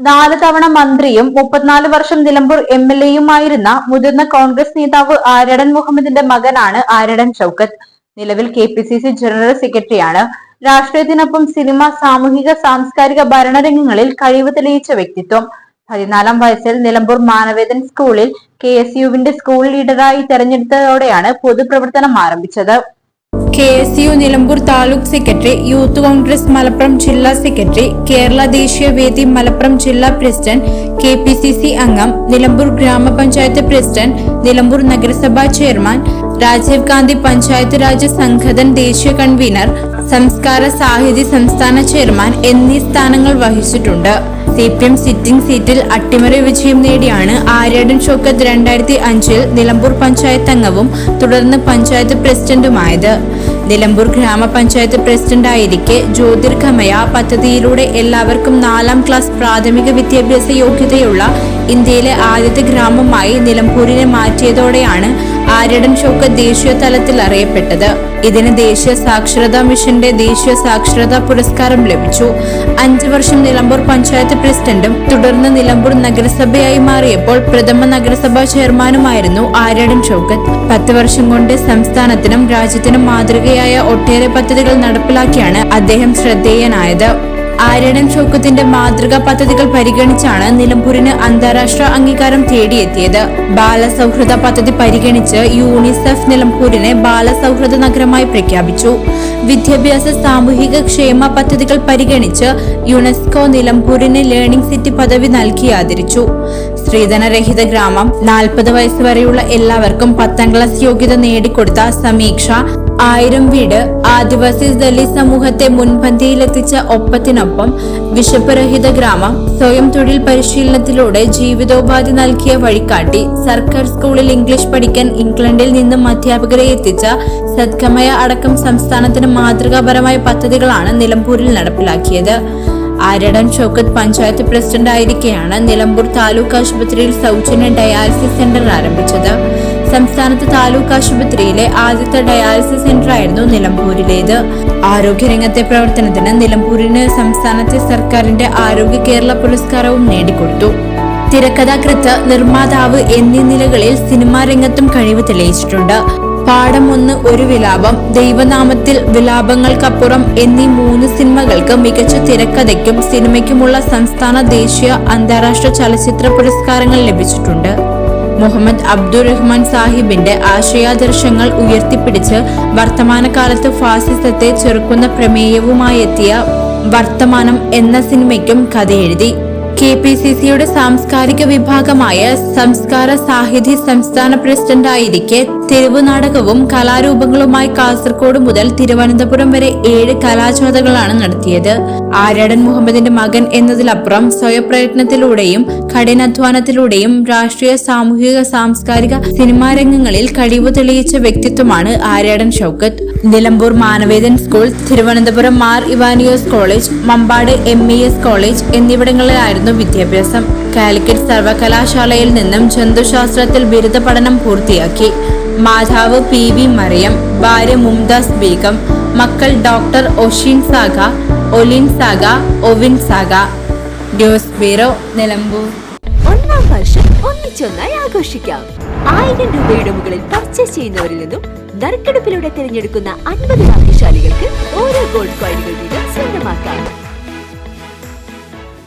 നാല് തവണ മന്ത്രിയും മുപ്പത്തിനാല് വർഷം നിലമ്പൂർ എം എൽ എയുമായിരുന്ന മുതിർന്ന കോൺഗ്രസ് നേതാവ് ആരടൻ മുഹമ്മദിന്റെ മകനാണ് ആരടൻ ഷൌക്കത്ത് നിലവിൽ K P C C general സെക്രട്ടറിയാണ്. രാഷ്ട്രീയത്തിനൊപ്പം സിനിമ സാമൂഹിക സാംസ്കാരിക ഭരണരംഗങ്ങളിൽ കഴിവ് തെളിയിച്ച വ്യക്തിത്വം. പതിനാലാം വയസ്സിൽ നിലമ്പൂർ മാനവേദൻ സ്കൂളിൽ കെ എസ് യുവിന്റെ സ്കൂൾ ലീഡറായി തെരഞ്ഞെടുത്തതോടെയാണ് പൊതുപ്രവർത്തനം ആരംഭിച്ചത്. K S U Nilambur taluk secretary youth congress Malappuram ജില്ലാ സെക്രട്ടറി കേരള ദേശീയ വേദി മലപ്പുറം ജില്ലാ president K P C C അംഗം നിലമ്പൂർ ഗ്രാമപഞ്ചായത്ത് പ്രസിഡന്റ് നിലമ്പൂർ നഗരസഭാ ചെയർമാൻ രാജീവ് ഗാന്ധി പഞ്ചായത്ത് രാജ് സംഘടൻ ദേശീയ കൺവീനർ സംസ്കാര സാഹിതി സംസ്ഥാന ചെയർമാൻ എന്നീ സ്ഥാനങ്ങൾ വഹിച്ചിട്ടുണ്ട്. സി പി എം സിറ്റിംഗ് സീറ്റിൽ അട്ടിമറി വിജയം നേടിയാണ് ആര്യാടൻ ഷോക്കത്ത് രണ്ടായിരത്തി അഞ്ചിൽ നിലമ്പൂർ പഞ്ചായത്ത് അംഗവും തുടർന്ന് പഞ്ചായത്ത് പ്രസിഡന്റുമായത്. നിലമ്പൂർ ഗ്രാമപഞ്ചായത്ത് പ്രസിഡന്റായിരിക്കെ ജ്യോതിർഗമയ പദ്ധതിയിലൂടെ എല്ലാവർക്കും നാലാം ക്ലാസ് പ്രാഥമിക വിദ്യാഭ്യാസ യോഗ്യതയുള്ള ഇന്ത്യയിലെ ആദ്യത്തെ ഗ്രാമമായി നിലമ്പൂരിനെ മാറ്റിയതോടെയാണ് ആര്യടൻ ചോക്ക് ദേശീയ തലത്തിൽ അറിയപ്പെട്ടത്. ഇതിന് ദേശീയ സാക്ഷരതാ മിഷന്റെ ദേശീയ സാക്ഷരതാ പുരസ്കാരം ലഭിച്ചു. അഞ്ചു വർഷം നിലമ്പൂർ പഞ്ചായത്ത് പ്രസിഡന്റും തുടർന്ന് നിലമ്പൂർ നഗരസഭയായി മാറിയപ്പോൾ പ്രഥമ നഗരസഭാ ചെയർമാനുമായിരുന്നു ആര്യടൻ ഷൗക്കത്ത് പത്ത് വർഷം കൊണ്ട് സംസ്ഥാനത്തിനും രാജ്യത്തിനും മാതൃകയായ ഒട്ടേറെ പദ്ധതികൾ നടപ്പിലാക്കിയാണ് അദ്ദേഹം ശ്രദ്ധേയനായത്. ആര്യടൻ ചോക്കത്തിന്റെ മാതൃകാ പദ്ധതികൾ പരിഗണിച്ചാണ് നിലമ്പൂരിന് അന്താരാഷ്ട്ര അംഗീകാരം തേടിയെത്തിയത്. ബാലസൗഹൃദ പദ്ധതി പരിഗണിച്ച് യൂണിസെഫ് നിലമ്പൂരിനെ ബാലസൗഹൃദ നഗരമായി പ്രഖ്യാപിച്ചു. വിദ്യാഭ്യാസ സാമൂഹിക ക്ഷേമ പദ്ധതികൾ പരിഗണിച്ച് യുനെസ്കോ നിലമ്പൂരിന് ലേണിംഗ് സിറ്റി പദവി നൽകി ആദരിച്ചു. സ്ത്രീധനരഹിത ഗ്രാമം നാൽപ്പത് വയസ്സ് വരെയുള്ള എല്ലാവർക്കും പത്താം ക്ലാസ് യോഗ്യത നേടിക്കൊടുത്ത സമീക്ഷ ആയിരം വീട് ആദിവാസി ദലിത് സമൂഹത്തെ മുൻപന്തിയിലെത്തിച്ച ഒപ്പത്തിനൊപ്പം വിശപ്പുരഹിത ഗ്രാമം സ്വയം തൊഴിൽ പരിശീലനത്തിലൂടെ ജീവിതോപാധി നൽകിയ വഴികാട്ടി സർക്കാർ സ്കൂളിൽ ഇംഗ്ലീഷ് പഠിക്കാൻ ഇംഗ്ലണ്ടിൽ നിന്നും അധ്യാപകരെ എത്തിച്ച സദ്ഗമയ അടക്കം സംസ്ഥാനത്തിന് മാതൃകാപരമായ പദ്ധതികളാണ് നിലമ്പൂരിൽ നടപ്പിലാക്കിയത്. ആരടൻ ഷോക്കത്ത് പഞ്ചായത്ത് പ്രസിഡന്റ് ആയിരിക്കെയാണ് നിലമ്പൂർ താലൂക്ക് ആശുപത്രിയിൽ സൗജന്യ ഡയാലിസിസ് സെന്റർ ആരംഭിച്ചത്. സംസ്ഥാനത്ത് താലൂക്ക് ആശുപത്രിയിലെ ആദ്യത്തെ ഡയാലിസിസ് സെന്റർ ആയിരുന്നു നിലമ്പൂരിലേത്. ആരോഗ്യരംഗത്തെ പ്രവർത്തനത്തിന് നിലമ്പൂരിന് സംസ്ഥാനത്തെ സർക്കാരിന്റെ ആരോഗ്യ കേരള പുരസ്കാരവും നേടിക്കൊടുത്തു. തിരക്കഥാകൃത്ത് നിർമ്മാതാവ് എന്നീ നിലകളിൽ സിനിമാ രംഗത്തും കഴിവ് തെളിയിച്ചിട്ടുണ്ട്. പാഠം ഒന്ന് ഒരു വിലാപം ദൈവനാമത്തിൽ വിലാപങ്ങൾക്കപ്പുറം എന്നീ മൂന്ന് സിനിമകൾക്ക് മികച്ച തിരക്കഥയ്ക്കും സിനിമയ്ക്കുമുള്ള സംസ്ഥാന ദേശീയ അന്താരാഷ്ട്ര ചലച്ചിത്ര പുരസ്കാരങ്ങൾ ലഭിച്ചിട്ടുണ്ട്. മുഹമ്മദ് അബ്ദുൾ റഹ്മാൻ സാഹിബിന്റെ ആശയാദർശങ്ങൾ ഉയർത്തിപ്പിടിച്ച് വർത്തമാനകാലത്ത് ഫാസിസത്തെ ചെറുക്കുന്ന പ്രമേയവുമായെത്തിയ വർത്തമാനം എന്ന സിനിമയ്ക്കും കഥയെഴുതി. കെ പി സി സിയുടെ സാംസ്കാരിക വിഭാഗമായ സംസ്കാര സാഹിതി സംസ്ഥാന പ്രസിഡന്റായിരിക്കെ തെരുവ് നാടകവും കലാരൂപങ്ങളുമായി കാസർഗോഡ് മുതൽ തിരുവനന്തപുരം വരെ ഏഴ് കലാചുമതകളാണ് നടത്തിയത്. ആര്യടൻ മുഹമ്മദിന്റെ മകൻ എന്നതിലപ്പുറം സ്വയപ്രയത്നത്തിലൂടെയും കഠിനാധ്വാനത്തിലൂടെയും രാഷ്ട്രീയ സാമൂഹിക സാംസ്കാരിക സിനിമാ രംഗങ്ങളിൽ കഴിവ് തെളിയിച്ച വ്യക്തിത്വമാണ് Aryadan Shoukath. Nilambur Manavedan school Thiruvananthapuram Mar Ivanios college Mampad M E S college എന്നിവിടങ്ങളിലായിരുന്നു വിദ്യാഭ്യാസം. കാലിക്കറ്റ് സർവകലാശാലയിൽ നിന്നും ജന്തുശാസ്ത്രത്തിൽ ബിരുദ പഠനം പൂർത്തിയാക്കി. മാതാവ് പി വി മറിയം ഭാര്യ മുംതാസ് ബീഗം മക്കൾ doctor Oshin Saga Olin Saga Ovin Saga. News bureau Nilambur. ഒന്നാം വർഷം ഒന്നിച്ചൊന്നായി ആഘോഷിക്കാം. ആയിരം രൂപയുടെ മുകളിൽ പർച്ചേസ് ചെയ്യുന്നവരിൽ നിന്നും നറുക്കെടുപ്പിലൂടെ തിരഞ്ഞെടുക്കുന്ന അൻപത് ഭാഗ്യശാലികൾക്ക് ഓരോ ഗോൾഡ് കോയിനുകൾ വീതം സ്വന്തമാക്കാം.